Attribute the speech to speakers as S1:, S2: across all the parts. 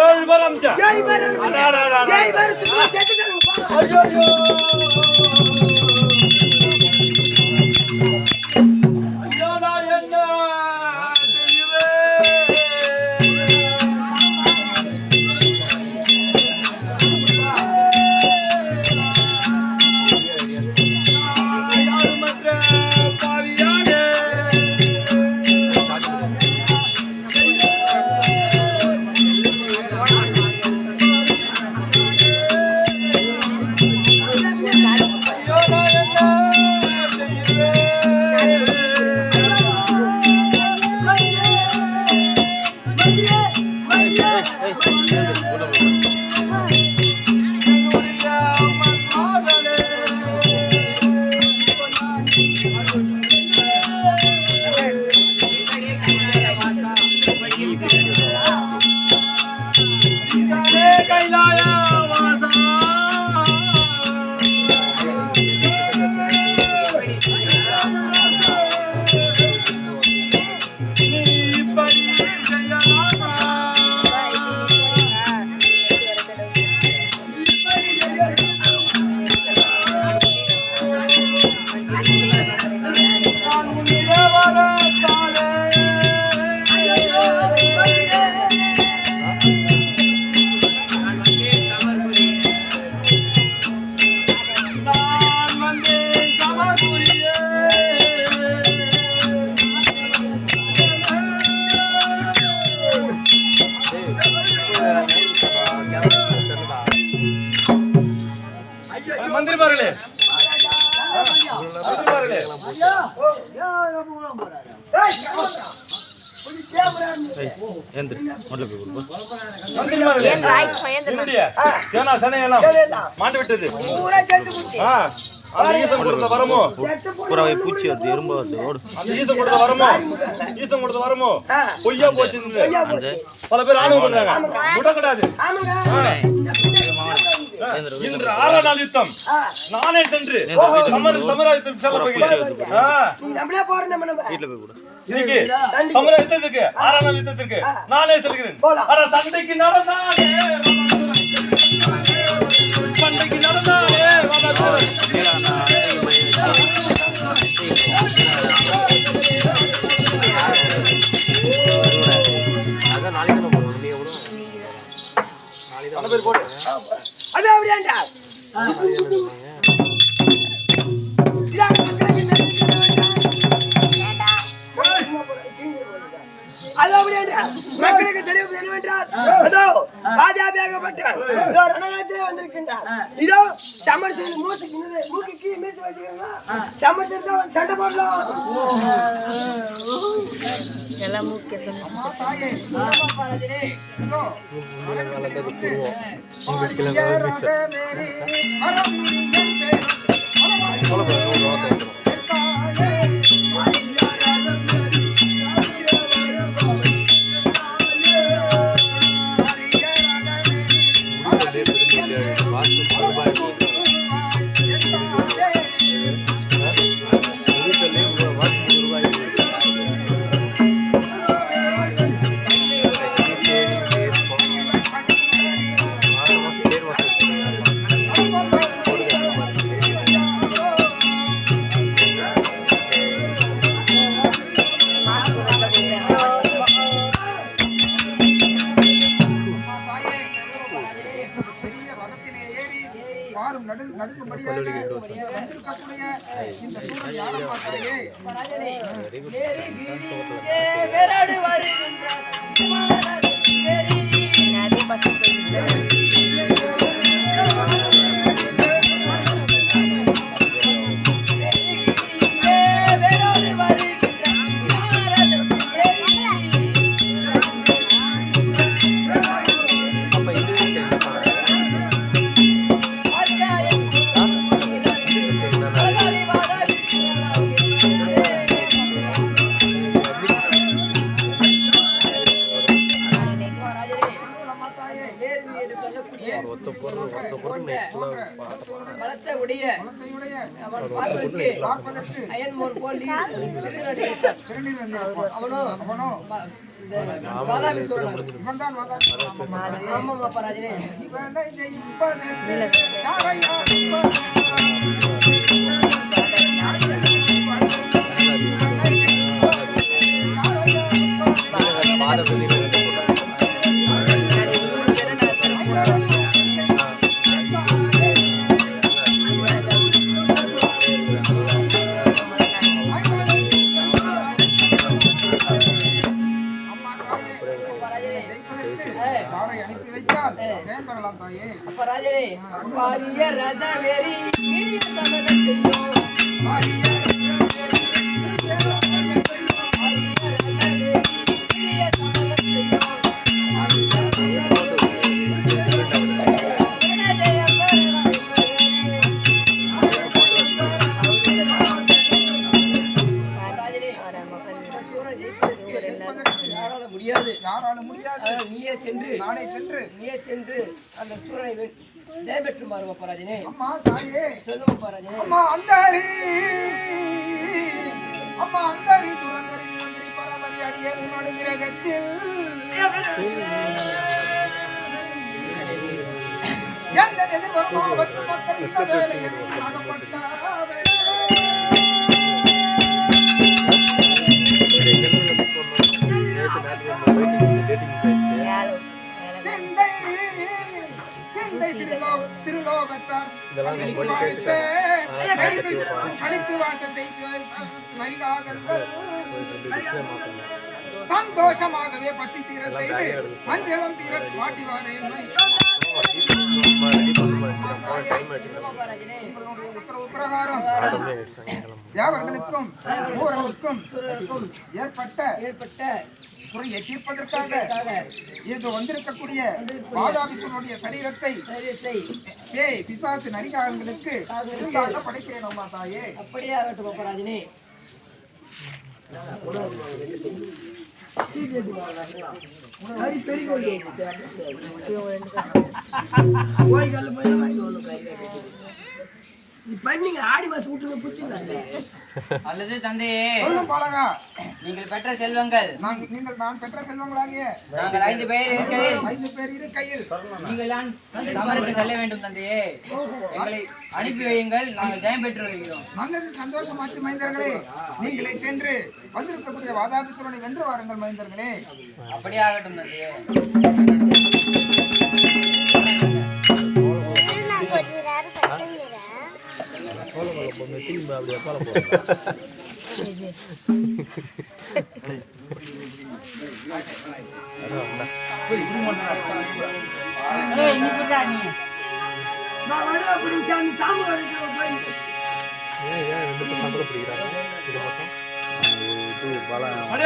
S1: ஏழு பேர் அமிச்சா?
S2: ஏழு
S1: இப்படி செய்யலாமா சேனா சனையெல்லாம் மாண்டு விட்டது. அந்த ஈசன் கொடுத்த வரமோ?
S3: புறவை பூச்சி வருது எறும்பு வருது ஓடு
S1: அந்த ஈசன் கொடுத்த வரமோ? ஈசன் கொடுத்த வரமோ?
S2: ஆ.
S1: பொய்யா போச்சு. பல பேர் ஆணவம் பண்றாங்க. விடக்கூடாது. இன்று ஆறாம் நாள் யுத்தம் நானே சென்று. சமர சமராயத்திற்கு செல்ல போகிறேன் சமர யுத்தத்துக்கு ஆறாம் நாள் யுத்தத்திற்கு நானே செல்கிறேன். ஆனா சண்டைக்கு நடந்தாலே சண்டைக்கு நடந்தாலே
S3: நாளைக்கு கூட
S2: அது அப்படியாண்டா. என்னவென்றால், அதோ பாஜாபியாகப்பட்டவன் இதோ ரணரத்திலே வந்திருக்கின்றான். இதோ சமர் செய்து மூச்சுக்கு நின்று- மூக்குக்கு மீசை வச்சுக்கிறீங்களா? சமர் செய்து அவன் சண்டை போடலாம்
S4: பெரிய ரதத்திலே ஏறி பாரும் நடு நடுக்கும்படியாக வந்திருக்கக்கூடிய இந்த சூழல் யாரும்
S5: பார்த்தாலே வேறாடு
S4: வருகின்ற
S5: அயன்மோர் போல் அவனோ
S4: அவனோ
S5: ப- இந்த வாதாபி
S4: வாதாபி
S5: ஆமாம் அப்பராஜனே
S4: இவனை
S5: மாறும் அப்பராஜனே
S4: அம்மா தாயே.
S5: சொல்லும் அப்பராஜனே
S4: அம்மா அந்தாரி அம்மா அந்தாரி துரந்தரி மந்திரி பரமதி அடியே உன்னோட கிரகத்தில். எந்த எதிர்வரும் ஆபத்து மக்கள் இந்த வேலையில் அகப்பட்டாவே. சிந்தை திருலோக திருலோகத்தார் வாழ்த்த. கழித்து வாழ்த்த. மரியாகங்கள் சந்தோஷமாகவே பசி தீர செய்து சஞ்சலம் தீர வாட்டி வாரேன் ஊரர்களுக்கும் ஏற்பட்ட
S5: ஏற்பட்ட
S4: குறையை தீர்ப்பதற்காக இது வந்திருக்கக்கூடிய வாதாபிசனுடைய சரீரத்தை ஏய் பிசாசு நரிகாரங்களுக்கு படைக்கிறேன் தாயே
S5: அப்படியே ஆகட்டும்
S2: பெரிய கோழி கோயில்ல போய் வாங்கிட்டு வரணும் கை நீ பண்ணீங்க ஆடி மாசம் விட்டு புத்திங்க
S6: அல்லது தந்தையே
S4: சொல்லும் பாலகா.
S6: நீங்கள் பெற்ற செல்வங்கள்.
S4: நீங்கள் நான் பெற்ற செல்வங்களாகிய.
S6: நாங்கள் ஐந்து பேர் இருக்கையில்.
S4: ஐந்து பேர் இரு கையில்
S6: நீங்கள் தான் சமருக்கு செல்ல வேண்டும் தந்தையே. எங்களை அனுப்பி வையுங்கள். நாங்கள் ஜெயம் பெற்று வருகிறோம்
S4: மன்னன் சந்தோஷமாச்சு மைந்தர்களே நீங்களே சென்று வந்திருக்கக்கூடிய வாதாபிசுரனை வென்று வாருங்கள் மைந்தர்களே.
S6: அப்படியே ஆகட்டும் தந்தையே.
S3: திரும்பி அப்படியே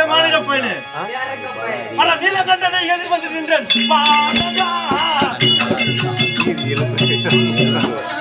S3: போல போகிறேன்
S2: நான்
S1: நின்றேன்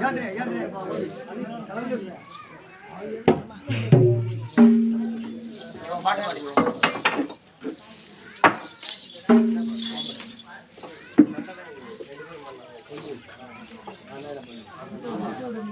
S2: யாத்திரை யாத்திரை பாட்டு பாடி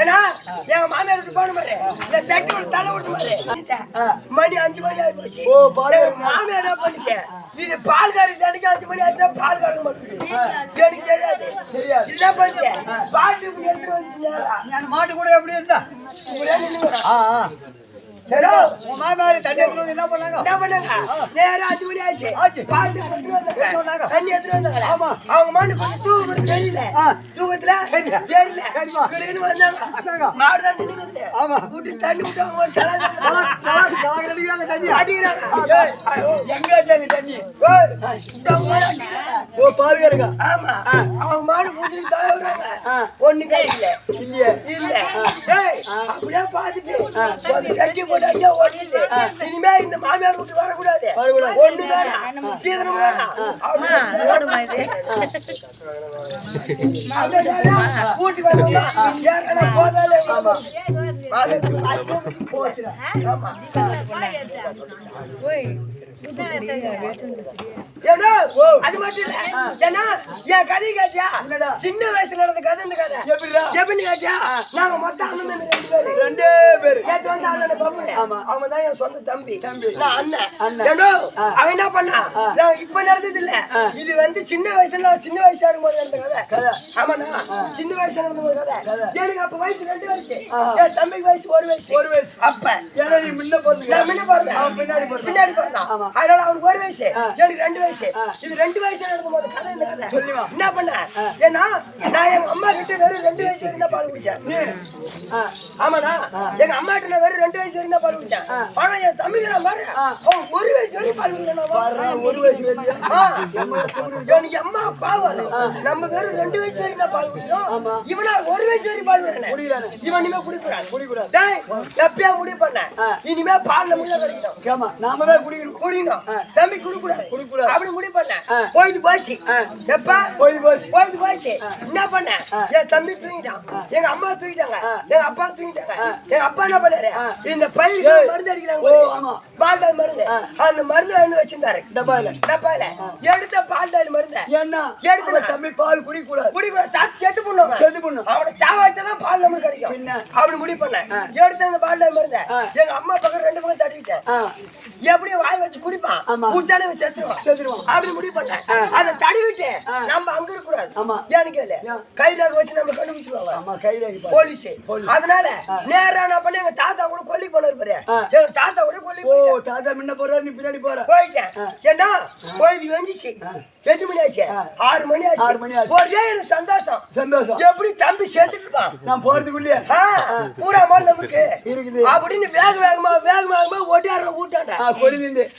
S2: ஏன்னா, எங்க மாமியார் வீட்டுக்கு போன மாதிரி, இந்த செட்டி விட்டு தலை விட்டு மாதிரி. மணி அஞ்சு மணி ஆகி போச்சு. மாமியார் என்ன பண்ணுச்சு? இது பால்காரருக்கு அன்னைக்கு அஞ்சு மணி ஆச்சுன்னா பால்காரங்க எனக்கு தெரியாது. என்ன பண்ணுச்சு பாட்டு.
S6: மாட்டு கூட எப்படி இருந்தா? என்ன பண்ணாங்க
S2: என்ன பண்ணாங்க? நேரா அஞ்சு மணி ஆச்சு. பால் வந்தாங்க. தண்ணி எடுத்துட்டு வந்தாங்க. அவங்க மாட்டு கொஞ்சம் தூக்கம் தெரியல. தூக்கத்துல தெரியல. கிடுகிடுன்னு வந்தாங்க. மாடு தான் நின்னுக்குது. விட்டு தண்ணி விட்டு அவங்க ஒரு சலாசம் பண்ணாங்க. அடிக்கிறாங்க.
S6: எங்க வச்சாங்க தண்ணி
S2: ஏய், இந்த அவங்க மாடு அடிக்கிறாங்க.
S6: ஓ பாருங்க
S2: ஆமா. அவங்க மாடு மூஞ்சில தாய விடுறாங்க. ஒண்ணு கிடைக்கல. இல்ல. ஏய், அப்படியே பார்த்துட்டு, ஒரு சட்டி போட்டு அங்கேயே ஓடிட்டு, இனிமே இந்த மாமியார் வீட்டுக்கு வரக்கூடாது. ஒண்ணு வேணாம். சீதனம் வேணாம். வீட்டுக்கு வரணுமா? போதாலே. ஏடா, அது மட்டும் இல்ல. ஏன்னா, என் கதை கேட்டியா? சின்ன வயசுல நடந்த கதை இந்த கதை. எப்படின்னு கேட்டியா? நாங்க மொத்தம் அண்ணன் தம்பி ரெண்டு பேரு. நேத்து வந்த அண்ணனை பப்புனு. அவன் தான் என் சொந்த தம்பி. நான் அண்ணன். அவன் என்ன பண்ணான்? நான் இப்ப நடந்தது இல்ல. இது வந்து சின்ன வயசுல நான் சின்ன வயசா இருக்கும்போது நடந்த கதை. ஆமாண்ணா, சின்ன வயசுல நடந்த ஒரு கதை. எனக்கு அப்ப வயசு ரெண்டு வயசு. என் தம்பிக்கு வயசு ஒரு வயசு. அப்ப நான் முன்ன பிறந்தேன். அவன் பின்னாடி பிறந்தான். அதனால அவனுக்கு ஒரு வயசு எனக்கு ரெண்டு வயசு இது ரெண்டு வயசு நடக்கும்போது கதை இந்த கதை. என்ன பண்ண? ஏன்னா நான் எங்க அம்மா கிட்ட வெறும் ரெண்டு வயசு வரைக்கும் பால் குடிச்சேன். ஆமாண்ணா எங்க அம்மா கிட்ட வெறும் ரெண்டு வயசு வரைக்கும் பால் குடிச்சேன். ஆனா என் தம்பிக்கு நான் பாரு ஒரு வயசு வரைக்கும் பால் குடிக்கிறேன் ஒரு வயசு எனக்கு அம்மா வரும். நம்ம வெறும் ரெண்டு வயசு வரைக்கும் தான் பால் குடிக்கிறோம். இவனா ஒரு வயசு வரைக்கும் பால் குடிக்கிறானே இவன் இனிமே குடிக்கிறான் குடிக்கிறான் எப்பயா முடிவு பண்ண? இனிமே பால் நம்ம கிடைக்கணும்.
S6: நாம தான் குடிக்கணும்.
S2: குடிக்கணும். தம்பி குடிக்கூடாது. குடிக்கூடாது. அப்படி முடிவு பண்ண போயிது போச்சு. எப்ப?
S6: போய் போச்சு.
S2: போயிது போச்சு. என்ன பண்ண? என் தம்பி தூங்கிட்டான். எங்க அம்மா தூங்கிட்டாங்க. எங்க அப்பா தூங்கிட்டாங்க. எங்க அப்பா என்ன பண்ணாரு? இந்த பயிருக்கு மருந்து அடிக்கிறாங்க. பால்டால் மருந்து. அந்த மருந்து வாங்கி வச்சிருந்தாரு.
S6: டப்பால.
S2: டப்பால. எடுத்த பால்டால் மருந்து.
S6: என்ன?
S2: எடுத்து
S6: தம்பி பால் குடிக்க கூடாது
S2: குடிக்கூடாது சாத்து செத்து பண்ணுவாங்க
S6: செத்து பண்ணும்
S2: அவனை சாவாய்ச்சதான் பால் நம்மளுக்கு கிடைக்கும் அப்படி முடிவு பண்ணேன். எடுத்து அந்த பால்டால் மருந்து எங்க அம்மா பக்கம் ரெண்டு பக்கம் தட்டிக்கிட்டேன். எப்படியும் வாய் வச்சு குடிப்பான். குடிச்சானே செத்துருவான்.
S6: செத்துருவான்.
S2: அப்படி முடிவு பண்ணேன். அதை தடவிட்டு நம்ம அங்க இருக்க கூடாது
S6: ஆமா.
S2: ஏன்னு கேளு. கைதாக வச்சு நம்ம கண்டுபிடிச்சிருவாங்க.
S6: கைராகி பால்
S2: போலீஸ். அதனால நேரா நான் பண்ண எங்க தாத்தா கூட கொல்லி போனாரு பாரு. எங்க தாத்தா கூட கொல்லி
S6: ஓ
S2: போயிட்டேன்.
S6: தாத்தா முன்ன போற நீ பின்னாடி போற.
S2: போயிட்டேன். ஏன்னா போய் வந்துச்சு. எட்டு மணி ஆச்சு. ஆறு மணி ஆச்சு.
S6: ஆறு மணி ஆச்சு.
S2: ஒரே எனக்கு சந்தோஷம்.
S6: சந்தோஷம்.
S2: எப்படி தம்பி சேர்த்துட்டு இருப்பான்?
S6: நான் போறதுக்குள்ளே
S2: பூரா மால் நமக்கு.
S6: இருக்குது.
S2: அப்படின்னு வேக வேகமா வேக வேகமா ஒட்டியார ஊட்டாண்ட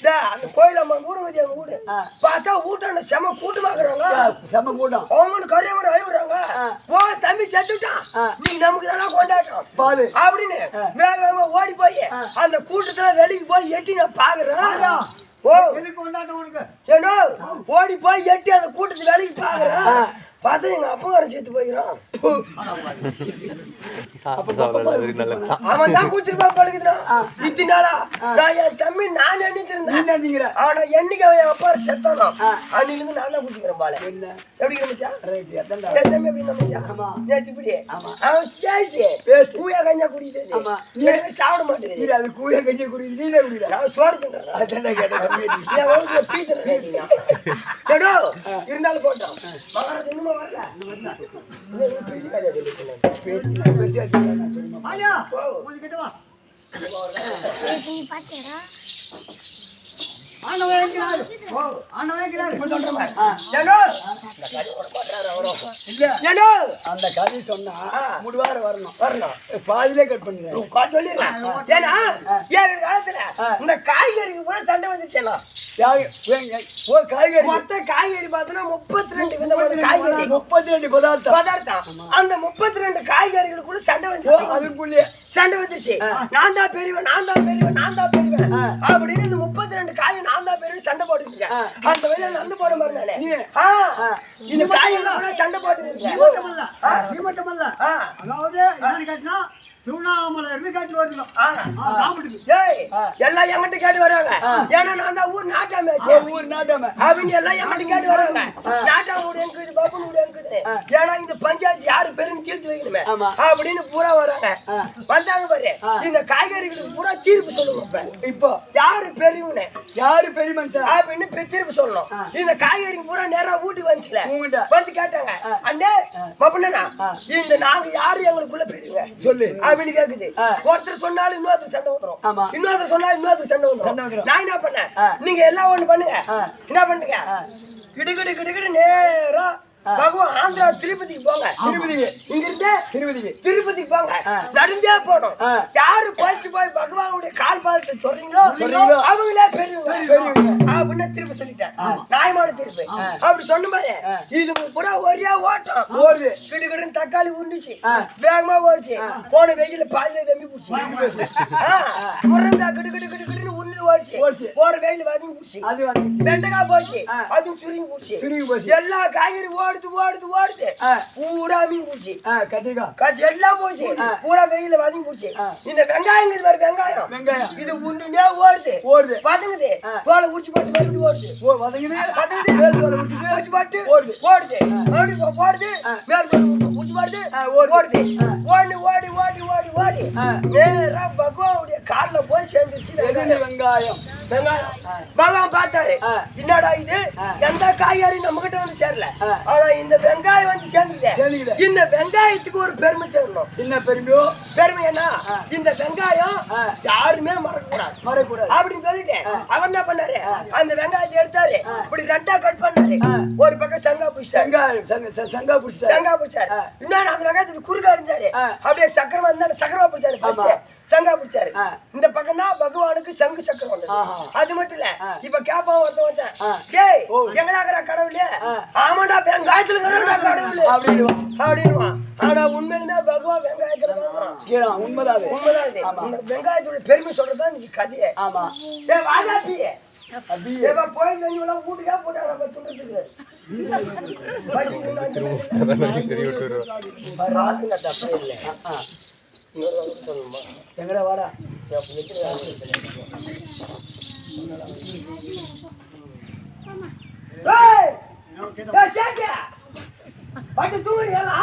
S2: டேய், அந்த கோயில் அம்மா ஊரு வந்து எங்க வீடு பார்த்தா ஊட்டாண்ட செம கூட்டமாக்குறாங்க.
S6: செம்ம கூட்டம்.
S2: அவங்களுக்கு கரையவரை அழுகுறாங்க. ஓ தம்பி செத்துட்டான். நீ நமக்கு தானே கொண்டாட்டம்.
S6: பாலு.
S2: அப்படின்னு வேக வேகமா ஓடி போய் அந்த கூட்டத்துல வெளியே போய் எட்டி நான் பாக்குறேன். ஓ. ஓடி போய் எட்டி அந்த கூட்டத்து வேலைக்கு பாக்குறேன். பார்த்தா எங்க அப்பா வர சேர்த்து
S3: நல்லது.
S2: அவன் தான் கூச்சிருப்பா பழகுதுறான் இத்தனை நாளா நான் என் தம்பி நான் நினைச்சிருந்தேன். ஆனா என்னைக்கு அவன் என் அப்பா செத்தானோ அன்னில இருந்து நான் தான் குடிக்கிறேன் பால. எப்படி இருந்துச்சா?
S6: ரைட் அதான்டா.
S2: என் தம்பி எப்படி இருந்துச்சா?
S6: ஆமா.
S2: நேத்து இப்படி. அவன் பேசி.
S6: பேசி.
S2: பூயா கஞ்சா. எனக்கு சாப்பிட மாட்டேங்குது.
S6: அது கூய கஞ்சி குடிக்குது நீல குடிடா
S2: நான் சோறு தின்றேன்
S6: கேட்டேன்
S2: இருந்தாலும் போட்டோம். மகாராஜ் இன்னும் பெரிய
S6: அந்த கதை சொன்னா முடிவார வரணும்.
S2: வரணும்.
S6: பாதியிலே கட் பண்ணிடுறேன்
S2: உட்கா சொல்லிடுறேன். ஏன்னா ஏன் காலத்துல இந்த காய்கறிக்கு கூட சண்டை.
S6: ஓ காய்கறி.
S2: மொத்த காய்கறி பார்த்தோன்னா முப்பத்தி ரெண்டு விதமான காய்கறி.
S6: முப்பத்தி ரெண்டு பதார்த்தம்.
S2: பதார்த்தம். அந்த முப்பத்தி ரெண்டு காய்கறிகளுக்குள்ள சண்டை வந்துச்சு
S6: அதுக்குள்ளே
S2: சண்டை வந்துருச்சு. நான் தான் பெரியவன் நான் தான் பெரியவன் நான் தான் பெரியவன். அப்படின்னு இந்த முப்பத்தி ரெண்டு நான் தான் பெரியவன் சண்டை போட்டுருக்கேன் அந்த வழியில நடந்து போட மாதிரி நானு. இந்த காய் சண்டை போட்டுருக்கேன்
S7: நீ மட்டுமல்ல அதாவது திருவண்ணாமலை இருந்து காட்டு வருகிறோம்.
S2: எல்லாம் என்கிட்ட கேட்டு வராங்க. ஏன்னா நான் தான் ஊர் நாட்டாமே.
S7: ஊர் நாட்டாம.
S2: அப்படின்னு எல்லாம் என்கிட்ட கேட்டு வராங்க. நாட்டா வீடு எங்குது பாபு வீடு எங்குது? ஏன்னா இந்த பஞ்சாயத்து யாரு பேருன்னு தீர்த்து வைக்கணுமே. அப்படின்னு பூரா வராங்க. வந்தாங்க பாரு. இந்த காய்கறிகளுக்கு பூரா தீர்ப்பு சொல்லுங்க இப்ப.
S7: இப்போ.
S2: யாரு பெரியவனே?
S7: யாரு பெரிய மனுஷன்
S2: அப்படின்னு தீர்ப்பு சொல்லணும். இந்த காய்கறி பூரா நேரா வீட்டுக்கு வந்துச்சுல. வந்து கேட்டாங்க. அண்ணே மப்பண்ணா இந்த நாங்க யாரு எங்களுக்குள்ள பெரியவங்க
S7: சொல்லு.
S2: அப்படின்னு கேக்குது. ஒருத்தர் சொன்னாலும் இன்னொருத்தர் சண்டை வந்துரும். இன்னொருத்தர் சொன்னாலும் இன்னொருத்தர் சண்டை வந்துரும். நான் என்ன பண்ணேன்? நீங்க எல்லாம் ஒண்ணு பண்ணுங்க. என்ன பண்ணுங்க? கிடுகிடு கிடுகிடு நேரா பகவான் ஆந்திரா திருப்பதிக்கு போங்க.
S7: திருப்பதிக்கு.
S2: இங்க இருந்து
S7: திருப்பதிக்கு.
S2: திருப்பதிக்கு போங்க. நடந்தே
S7: ஆ.
S2: யாரு போயிட்டு போய் பகவானுடைய கால் பாதத்தை சொல்றீங்களோ? அவங்களே பெரியவங்க. அப்படின்னு திருப்பி சொல்லிட்டேன். நியாயமான திருப்பி. அப்படி சொன்ன மாதிரி இது பூரா ஒரே ஓட்டம்.
S7: ஓடுது.
S2: கிடு கிடுன்னு தக்காளி உருண்டுச்சு. வேகமா ஓடுச்சு. போன வெயில பாதியில வெம்பி போச்சு. முருங்கா கிடு கிடு கிடு ஓடுச்சு. போற வெயில வதங்கி போச்சு
S7: அது வந்து
S2: வெண்டைக்காய் போச்சு. அதுவும் சுருங்கி போச்சு.
S7: சுருங்கி போச்சு.
S2: எல்லா காய்கறி ஓடுது ஓடுது ஓடுது. பூரா மீன் போச்சு.
S7: கத்திரிக்காய்.
S2: கத்தி எல்லாம் போச்சு. பூரா வெயில வதங்கி போச்சு இந்த வெங்காயம் இது பாரு வெங்காயம்.
S7: வெங்காயம்.
S2: இது உண்டுனே ஓடுது.
S7: ஓடுது.
S2: வதங்குது. தோலை உரிச்சு போட்டு மறுபடியும் ஓடுது.
S7: தோலை உரிச்சுட்டு
S2: உரிச்சு போட்டு
S7: ஓடுது.
S2: ஓடுது. மறுபடியும் போடுது. மேல
S7: ஆ, ஓடுது.
S2: ஓடி ஓடி ஓடி ஓடி ஓடி. நேரா பகவானுடைய கால்ல போய் சேர்ந்துச்சு
S7: வெங்காயம்.
S2: வெங்காயம். பகவான் பார்த்தாரு. என்னடா இது? எந்த காய்கறி நம்ம கிட்ட வந்து சேரல. ஆனா இந்த வெங்காயம் வந்து சேர்ந்துது.
S7: சேர்ந்துக்குது.
S2: இந்த வெங்காயத்துக்கு ஒரு பெருமை தேடணும்.
S7: என்ன பெருமையோ?
S2: பெருமை என்ன? இந்த வெங்காயம். யாருமே மறக்க கூடாது
S7: மறக்கூடாது
S2: அப்படின்னு சொல்லிட்டு அவர் என்ன பண்ணாரு? அந்த வெங்காயத்தை எடுத்தாரு. இப்படி ரெண்டா கட் பண்ணாரு. ஒரு பக்கம் சங்கா பிடிச்சாரு
S7: சங்க ச- சங்கா
S2: பிடிச்சாரு. இன்னொரு அந்த வெங்காயத்துக்கு குறுக்கா இருந்தாரு. அப்படியே சக்கரம் வந்தாரு சக்கரமா பிடிச்சாரு.
S7: ஆமா.
S2: சங்கா பிடிச்சாரு. இந்த பக்கம் தான் பகவானுக்கு சங்கு சக்கரம் வந்தது. அது மட்டும் இல்ல. இப்ப கேப்பான் ஒருத்தன் வந்தான். டேய். எங்கடாக்குற கடவுளே. ஆமாடா வெங்காயத்துல இருக்கிறடா கடவுளே.
S7: அப்படின்னுவான்
S2: ஆனா உண்மையிலே பகவான் வெங்காயத்துல
S7: உண்மைதான்.
S2: உண்மைதான். இந்த வெங்காயத்தோட பெருமை சொல்றதுதான் இந்த கதையே
S7: ஆமா
S2: ஏ வாதாப்பி
S7: அப்படியே
S2: ஏப்பா போய் வீட்டுக்கா போட்டா நம்ம துண்டுறதுக்கு
S3: தெரிய
S7: வாடா
S2: பட்டு தூங்குறீங்களா?